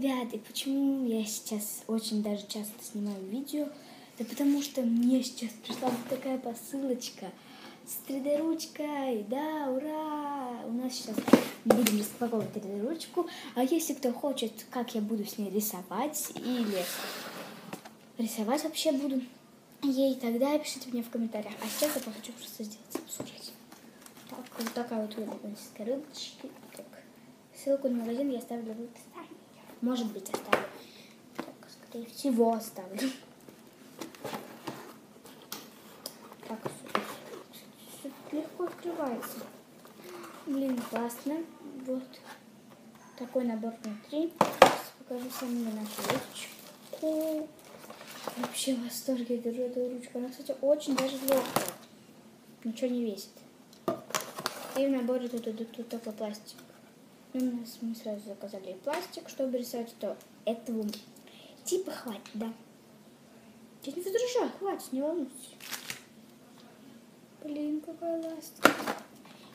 ребят, и почему я сейчас очень даже часто снимаю видео? Да потому что мне сейчас пришла вот такая посылочка с 3D-ручкой. Да, ура! У нас сейчас будем распаковывать 3D-ручку. А если кто хочет, как я буду с ней рисовать или рисовать вообще буду ей, тогда пишите мне в комментариях. А сейчас я хочу просто сделать обсуждение. Так, вот такая вот с коробочки. Так, ссылку на магазин я оставлю в описании. Может быть, оставлю. Так, скорее всего, оставлю. Так, все, легко открывается. Блин, классно. Вот такой набор внутри. Сейчас покажу саму нашу ручку. Вообще в восторге держу эту ручку. Она, кстати, очень даже легкая. Ничего не весит. И в наборе тут идут тут только пластик. Ну, мы сразу заказали пластик, чтобы рисовать, то этого типа хватит, да. Я не возражаю, хватит, не волнуйтесь. Блин, какая ластика.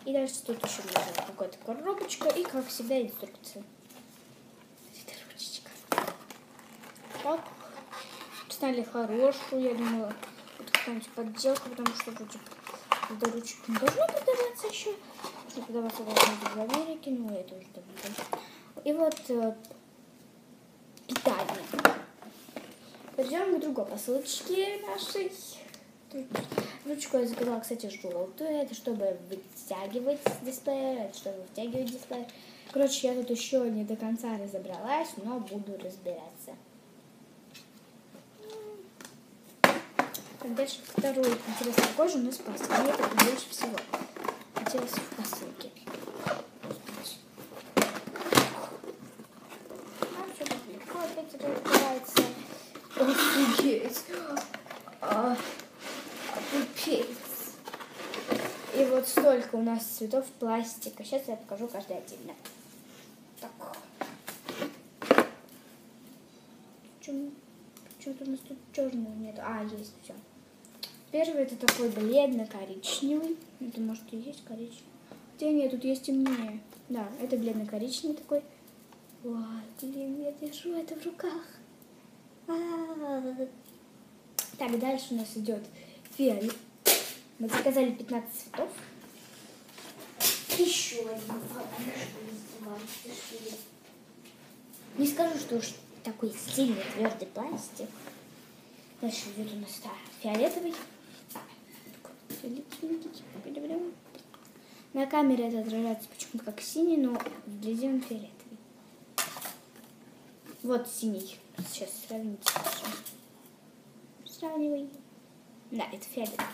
И дальше тут еще какая-то коробочка и, как всегда, инструкция. Это ручечка. Так. Сняли хорошую, я думала, это какая-нибудь подделка, потому что вроде до ручки не должно продаваться еще. Что продаваться должно быть в Америке, но это уже давно. И вот э, питание. Перейдем к другой посылочке нашей. Ручку я заказала, кстати, желтую. Это чтобы вытягивать дисплей, это чтобы вытягивать дисплей. Короче, я тут еще не до конца разобралась, но буду разбираться. Дальше вторую интересную кожу у нас пластик. Мне это больше всего хотелось в посылке. А все так легко опять открывается. Офигеть. А, Пипец. И вот столько у нас цветов пластика. Сейчас я покажу каждый отдельно. Так. Почему? Почему-то у нас тут черного нет. А, есть все. Первый это такой бледно-коричневый. Это может и есть коричневый. Хотя нет, тут есть темнее. Да, это бледно-коричневый такой. Ой, блин, я держу это в руках. А -а -а. Так, дальше у нас идет фиолет. Мы заказали 15 цветов. Еще один Не скажу, что уж такой сильный твердый пластик. Дальше идет у нас фиолетовый. На камере это отражается почему-то как синий, но вблизи он фиолетовый. Вот синий. Сейчас сравните. Сравнивай. Да, это фиолетовый.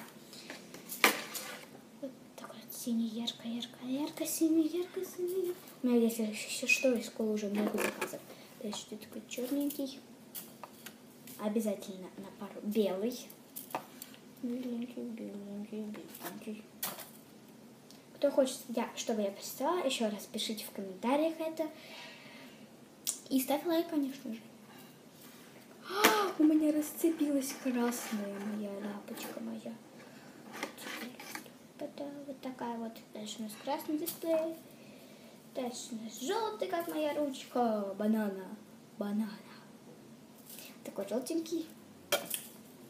Вот такой вот синий, ярко, ярко, ярко, синий, ярко, синий. У меня, если еще что, из школы уже много заказов. Дальше тут такой черненький. Обязательно на пару белый. Беленький, беленький, беленький. Кто хочет, я, чтобы я прочитала, еще раз пишите в комментариях это. И ставь лайк, конечно же. У меня расцепилась красная моя лампочка моя. Вот такая вот. Дальше у нас красный дисплей. Дальше у нас желтый, как моя ручка. Банана. Банана. Такой желтенький.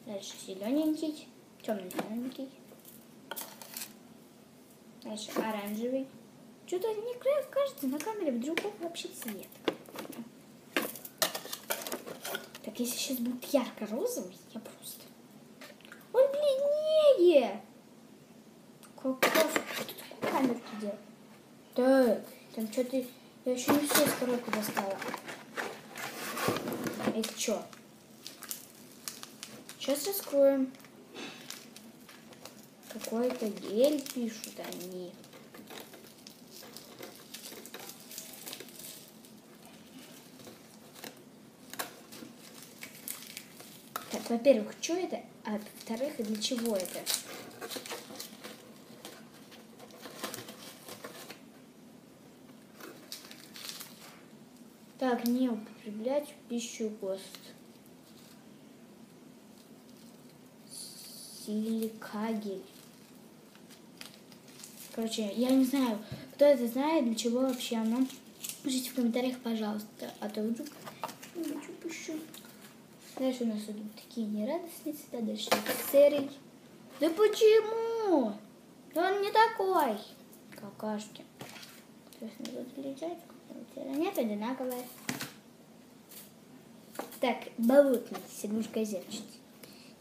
Дальше зелененький темно-зелененький. Дальше оранжевый. Что-то мне кажется, на камере вдруг вообще цвет. Так, если сейчас будет ярко-розовый, я просто... Он длиннее! Каков... Кто такую камеру? Так, там что-то... Я еще не все из коробки достала. Это что? Сейчас раскроем. Какой-то гель пишут они. Так, во-первых, что это? А во-вторых, и для чего это? Так, не употреблять пищу ГОСТ. Силикагель. Короче, я не знаю, кто это знает, для чего вообще оно. Пишите в комментариях, пожалуйста, а то вдруг Дальше у нас идут такие нерадостные цвета, дальше серый. Да почему? Он не такой. Какашки. Надо отличать, какого нет, одинаковые. Так, болотный, седмушка зерчатый.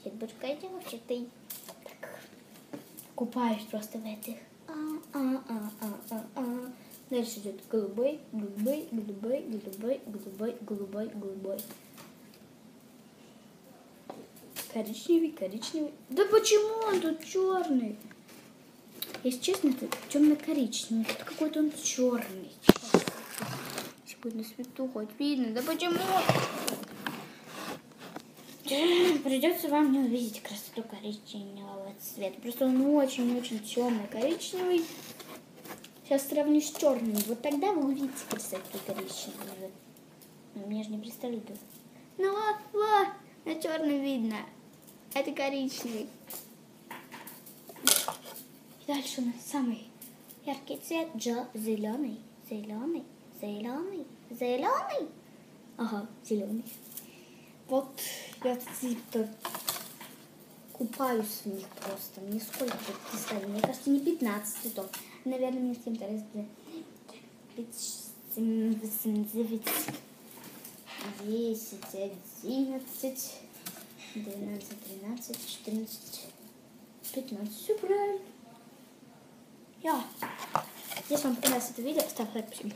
Седмушка зерчатый. Так, купаюсь просто в этих. А, а, а, а, а, а. Дальше идет голубой, голубой, голубой, голубой, голубой, голубой, голубой. Коричневый, коричневый. Да почему он тут черный? Если честно, это темно-коричневый. Тут какой-то он черный. На свету хоть видно. Да почему? Придется вам не увидеть красоту коричневого цвета. Просто он очень-очень темный коричневый. Сейчас сравню с черным. Вот тогда вы увидите красоту коричневого. Но меня же не представляют. Ну вот, вот, на черном видно. Это коричневый. И дальше у нас самый яркий цвет. Джо, зеленый, зеленый, зеленый, зеленый. Ага, зеленый. Вот я цвета купаюсь в них просто. Мне сколько писали? Мне кажется, не 15 цветов. Наверное, мне с кем-то. 9, 10, 11, 12, 13, 14, 15. Все правильно. Я. Если вам понравилось это видео, ставь лайк, почему